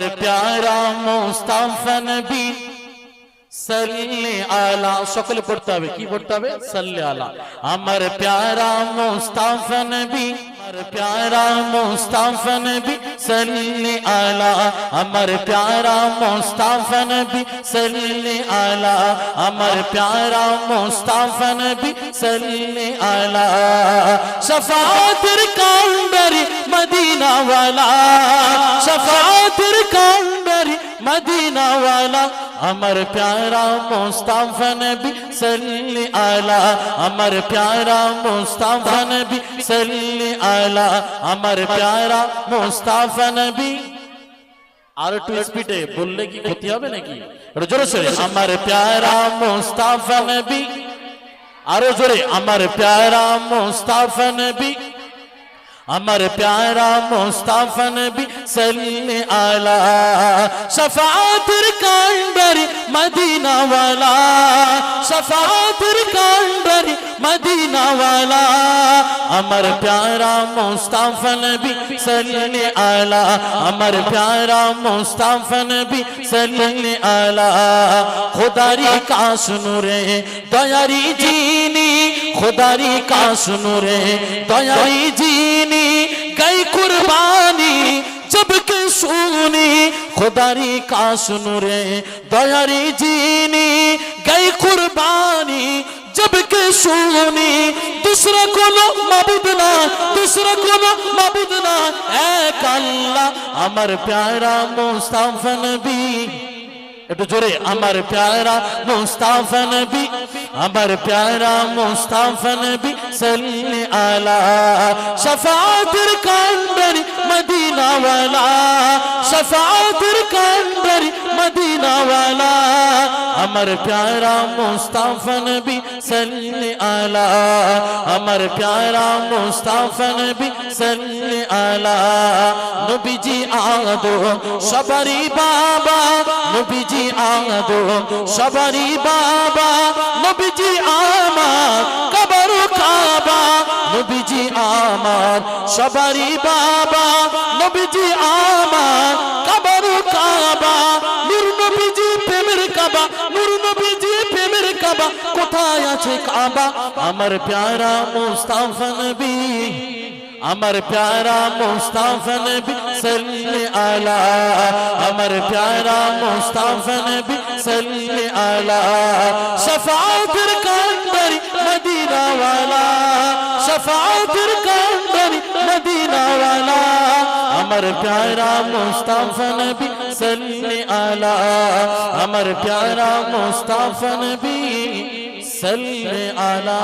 প্যারা মুস্তাফা নবী সাল্লি আলা সকলে পড়তে হবে কি পড়তে হবে সাল্লি আলা আমার প্যারা মুস্তাফা নবী আমার প্যারা মুস্তাফা নবী সাল্লি আলা আমার প্যারা মুস্তাফা নবী সাল্লি আলা আমার প্যারা মুস্তাফা নবী সাল্লি আলা শফাতের কাউন্ডারি মদিনা ওয়ালা শফাতের কাউন্ডারি মদিনা আমার প্যারা মুস্তাফা সাল্লি আলা, আমার প্যারা মুস্তাফা সাল্লি আলা, আমার প্যারা মুস্তাফা আর একটু স্পিডে বললে কি ক্ষতি হবে নাকি? আমার প্যারা মুস্তাফা নবী। আরও জোরে, আমার প্যারা মুস্তাফা নবী। আমার প্যারা মুস্তাফা নবী সাল্লি আলা শফাআতের কান্ডারি মদিনা ওয়ালা শফাআতের কান্ডারি মদিনা ওয়ালা আমার প্যারা মুস্তাফা নবী সাল্লি আলা আমার প্যারা মুস্তাফা নবী সাল্লি আলা খোদারি কাশ নূরে দয়ারি জিনি খোদারি কাশ নূরে দয়ারি জিনি گئی قربانی جب کہ سونی خداری کا سنورے دیاری جینی گئی قربانی جب کہ سونی دوسرا কোনো মাবুদ না دوسرا কোনো মাবুদ না এক আল্লাহ আমার প্যারা মুস্তাফা নবী একটু জোরে, আমার প্যারা মুস্তাফা নবী, আমার প্যারা মুস্তাফা নবী, সাল্লি আলা শফাআতের কান্ডারি মদিনা ওয়ালা শফাআতের কান্ডারি মদিনা ওয়ালা আমার প্যারা মুস্তাফা নবী, সাল্লি আলা, আমার প্যারা মুস্তাফা নবী, সাল্লি আলা, নবীজি আদো সবারই বাবা নবীজি আদো সবারই বাবা। নবীজি আমার, কবর কাবা। নবীজি আমার, সবারই বাবা। নবীজি আমার, কবর কাবা। নূর নবীজি প্রেমের কাবা, নূর নবীজি প্রেমের কাবা। কোথায় আছে কাবা? আমার প্যারা মুস্তাফা নবী। আমার প্যারা মুস্তাফা নবী সাল্লি আলা, আমার প্যারা মুস্তাফা নবী সাল্লি আলা। শফাআতের কান্ডারি মদিনা ওয়ালা শফাআতের কান্ডারি মদিনা ওয়ালা আমার প্যারা মুস্তাফা নবী সাল্লি আলা, আমার প্যারা মুস্তাফা নবী সাল্লি আলা।